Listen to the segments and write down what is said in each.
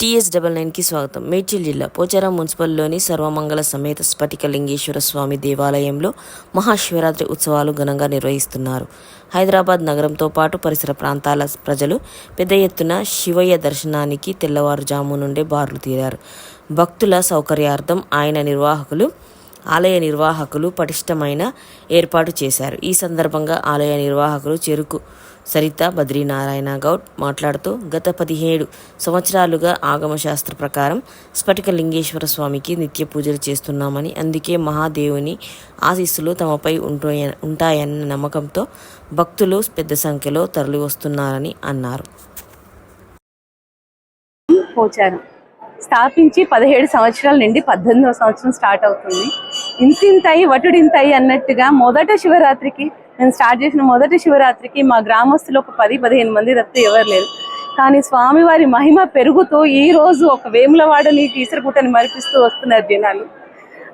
TS double నైన్కి స్వాగతం. మేడ్చల్ జిల్లా పోచారం మున్సిపల్లోని సర్వమంగళ సమేత స్ఫటిక లింగేశ్వర స్వామి దేవాలయంలో మహాశివరాత్రి ఉత్సవాలు ఘనంగా నిర్వహిస్తున్నారు. హైదరాబాద్ నగరంతో పాటు పరిసర ప్రాంతాల ప్రజలు పెద్ద ఎత్తున శివయ్య దర్శనానికి తెల్లవారుజాము నుండే బారులు తీరారు. భక్తుల సౌకర్యార్థం ఆయన నిర్వాహకులు ఆలయ నిర్వాహకులు పటిష్టమైన ఏర్పాటు చేశారు. ఈ సందర్భంగా ఆలయ నిర్వాహకులు చెరుకు సరిత బద్రీనారాయణ గౌడ్ మాట్లాడుతూ గత పదిహేడు సంవత్సరాలుగా ఆగమశాస్త్ర ప్రకారం స్ఫటిక లింగేశ్వర స్వామికి నిత్య పూజలు చేస్తున్నామని అందుకే మహాదేవుని ఆశీస్సులు తమపై ఉంటాయన్న నమ్మకంతో భక్తులు పెద్ద సంఖ్యలో తరలి వస్తున్నారని అన్నారు స్థాపించి పదిహేడు సంవత్సరాల నుండి పద్దెనిమిదవ సంవత్సరం స్టార్ట్ అవుతుంది. ఇంతింతయి వటుడింతయి అన్నట్టుగా మొదట శివరాత్రికి నేను స్టార్ట్ చేసిన మొదటి శివరాత్రికి మా గ్రామస్తులు ఒక పది పదిహేను మంది తప్పితే ఎవరు లేరు. కానీ స్వామివారి మహిమ పెరుగుతూ ఈ రోజు ఒక వేములవాడని కీసరగుట్టని మరిపిస్తూ వస్తున్నారు జనాలు.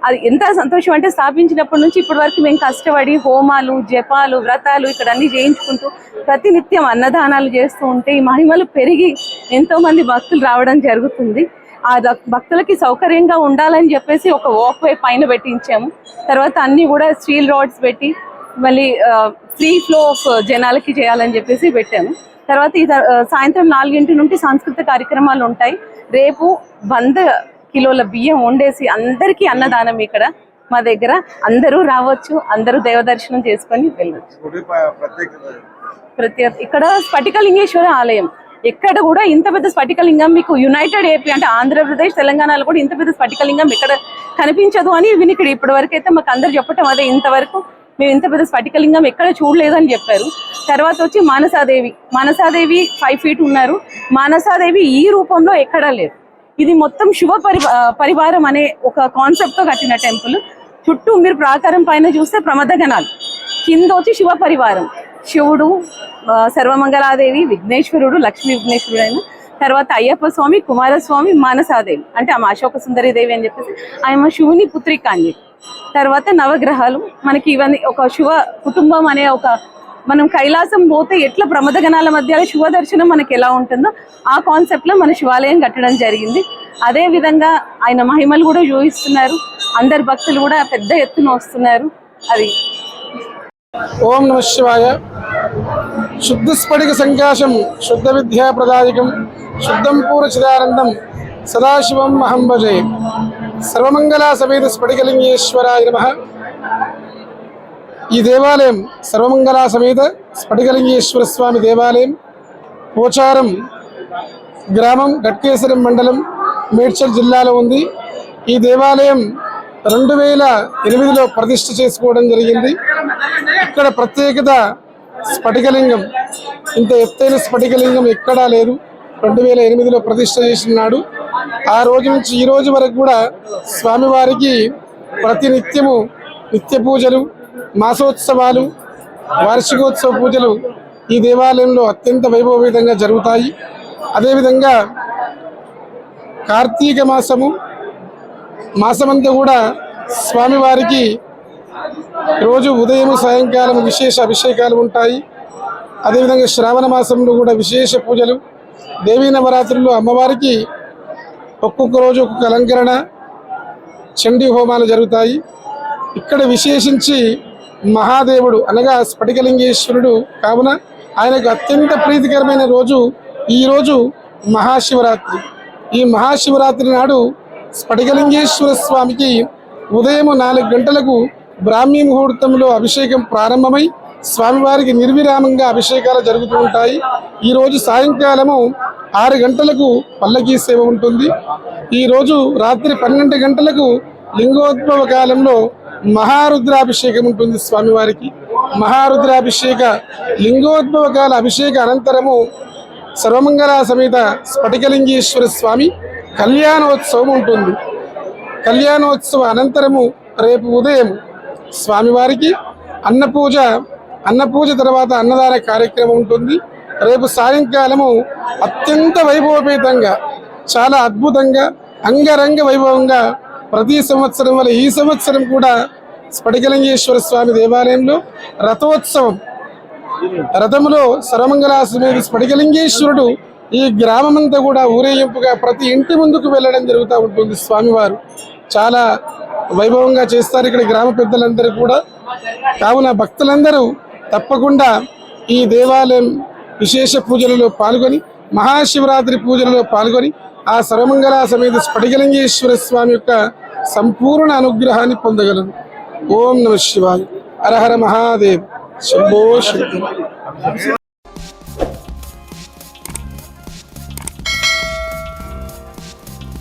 అది ఎంత సంతోషం అంటే స్థాపించినప్పటి నుంచి ఇప్పటి వరకు మేము కష్టపడి హోమాలు జపాలు వ్రతాలు ఇక్కడ అన్ని చేయించుకుంటూ ప్రతినిత్యం అన్నదానాలు చేస్తూ ఉంటే ఈ మహిమలు పెరిగి ఎంతో మంది భక్తులు రావడం జరుగుతుంది. ఆ భక్తులకి సౌకర్యంగా ఉండాలని చెప్పేసి ఒక వాక్ వే పైన పెట్టించాము. తర్వాత అన్ని కూడా స్టీల్ రాడ్స్ పెట్టి మళ్ళీ ఫ్రీ ఫ్లో ఆఫ్ జనాలకి చేయాలని చెప్పేసి పెట్టాము. తర్వాత ఈ సాయంత్రం నాలుగింటి నుండి సాంస్కృతిక కార్యక్రమాలు ఉంటాయి. రేపు వంద కిలోల బియ్యం వండేసి అందరికీ అన్నదానం ఇక్కడ. మా దగ్గర అందరూ రావచ్చు అందరూ దేవ దర్శనం చేసుకొని వెళ్ళొచ్చు. గుడి ప- ప్రత్యేకత ప్రతి ఇక్కడ స్ఫటికలింగేశ్వర ఆలయం. ఎక్కడ కూడా ఇంత పెద్ద స్ఫటికలింగం మీకు యునైటెడ్ ఏపీ అంటే ఆంధ్రప్రదేశ్ తెలంగాణలో కూడా ఇంత పెద్ద స్ఫటికలింగం ఎక్కడ కనిపించదు అని వినికిడి ఇక్కడ వరకు అయితే మాకు అందరు చెప్పటం అదే. ఇంతవరకు మేము ఇంత పెద్ద స్ఫటికలింగం ఎక్కడ చూడలేదు అని చెప్పారు. తర్వాత వచ్చి మానసాదేవి. మానసాదేవి ఫైవ్ ఫీట్ ఉన్నారు. మానసాదేవి ఈ రూపంలో ఎక్కడా లేదు. ఇది మొత్తం శుభ పరి పరివారం అనే ఒక కాన్సెప్ట్తో కట్టిన టెంపుల్ చుట్టూ మీరు ప్రాకారం పైన చూస్తే ప్రమదగణాలు. కింద వచ్చి శివ పరివారం. శివుడు సర్వమంగళాదేవి విఘ్నేశ్వరుడు లక్ష్మీ విఘ్నేశ్వరుడు అయిన తర్వాత అయ్యప్ప స్వామి కుమారస్వామి మానసాదేవి. అంటే ఆమె అశోక సుందరి దేవి అని చెప్పేసి ఆమె శివుని పుత్రిక అని చెప్పి. తర్వాత నవగ్రహాలు. మనకి ఇవన్నీ ఒక శివ కుటుంబం అనే ఒక మనం కైలాసం పోతే ఎట్లా ప్రమదగణాల మధ్య శివ దర్శనం మనకి ఎలా ఉంటుందో ఆ కాన్సెప్ట్లో మన శివాలయం కట్టడం జరిగింది. అదే విధంగా ఆయన మహిమలు కూడా చూపిస్తున్నారు అందరు భక్తులు కూడా పెద్ద ఎత్తున వస్తున్నారు. అది. ఓం నమ శివాయ. శుద్ధ స్ఫటిక సంకాశం శుద్ధ విద్యా ప్రదాయకం శుద్ధం పూర్వచిదానందం సదాశివం అహం భజే. సర్వమంగళ సమేత స్ఫటికలింగేశ్వరాయ నమ. ఈ దేవాలయం సర్వమంగళ సమేత స్ఫటికలింగేశ్వర స్వామి దేవాలయం పోచారం గ్రామం గట్కేశ్వరం మండలం మేడ్చల్ జిల్లాలో ఉంది. ఈ దేవాలయం రెండు వేల ఎనిమిదిలో ప్రతిష్ఠ చేసుకోవడం జరిగింది. ఇక్కడ ప్రత్యేకత స్ఫటికలింగం. ఇంత ఎత్తైన స్ఫటికలింగం ఎక్కడా లేదు. రెండు వేల ఎనిమిదిలో ప్రతిష్ట చేసినాడు ఆ రోజు నుంచి ఈ రోజు వరకు కూడా స్వామివారికి ప్రతి నిత్యము నిత్య పూజలు మాసోత్సవాలు వార్షికోత్సవ పూజలు ఈ దేవాలయంలో అత్యంత వైభవపేతంగా జరుగుతాయి. అదేవిధంగా కార్తీక మాసము మాసమంతా కూడా స్వామివారికి రోజు ఉదయం సాయంకాలం విశేష అభిషేకాలు ఉంటాయి. అదేవిధంగా శ్రావణ మాసంలో కూడా విశేష పూజలు. దేవీ నవరాత్రుల్లో అమ్మవారికి ఒక్కొక్క రోజు ఒక్కొక్క అలంకరణ చండీ హోమాలు జరుగుతాయి. ఇక్కడ విశేషించి మహాదేవుడు అనగా స్ఫటికలింగేశ్వరుడు కావున ఆయనకు అత్యంత ప్రీతికరమైన రోజు ఈరోజు మహాశివరాత్రి. ఈ మహాశివరాత్రి నాడు స్ఫటికలింగేశ్వర స్వామికి ఉదయం నాలుగు గంటలకు బ్రాహ్మీ ముహూర్తంలో అభిషేకం ప్రారంభమై స్వామివారికి నిర్విరామంగా అభిషేకాలు జరుగుతూ ఉంటాయి. ఈరోజు సాయంకాలము ఆరు గంటలకు పల్లకీ సేవ ఉంటుంది. ఈరోజు రాత్రి పన్నెండు గంటలకు లింగోద్భవ కాలంలో మహారుద్రాభిషేకం ఉంటుంది స్వామివారికి. మహారుద్రాభిషేక లింగోద్భవ కాల అభిషేక అనంతరము సర్వమంగళ సమేత స్ఫటికలింగేశ్వర స్వామి కళ్యాణోత్సవం ఉంటుంది. కళ్యాణోత్సవ అనంతరము రేపు ఉదయం స్వామివారికి అన్నపూజ అన్నపూజ తర్వాత అన్నదాన కార్యక్రమం ఉంటుంది. రేపు సాయంకాలము అత్యంత వైభవపేతంగా చాలా అద్భుతంగా అంగరంగ వైభవంగా ప్రతి సంవత్సరం వల్ల ఈ సంవత్సరం కూడా స్ఫటికలింగేశ్వర స్వామి దేవాలయంలో రథోత్సవం. రథములో సర్వమంగళాశ్రమేది స్ఫటికలింగేశ్వరుడు ఈ గ్రామమంతా కూడా ఊరేగింపుగా ప్రతి ఇంటి ముందుకు వెళ్ళడం జరుగుతూ ఉంటుంది స్వామివారు. చాలా వైభవంగా చేస్తారు ఇక్కడ గ్రామ పెద్దలందరూ కూడా. కావున భక్తులందరూ తప్పకుండా ఈ దేవాలయం విశేష పూజలలో పాల్గొని మహాశివరాత్రి పూజలలో పాల్గొని ఆ సర్వమంగళ సమేత స్ఫటికలింగేశ్వర స్వామి యొక్క సంపూర్ణ అనుగ్రహాన్ని పొందగలరు. ఓం నమ శివాయ. హరహర మహాదేవ్. శంభో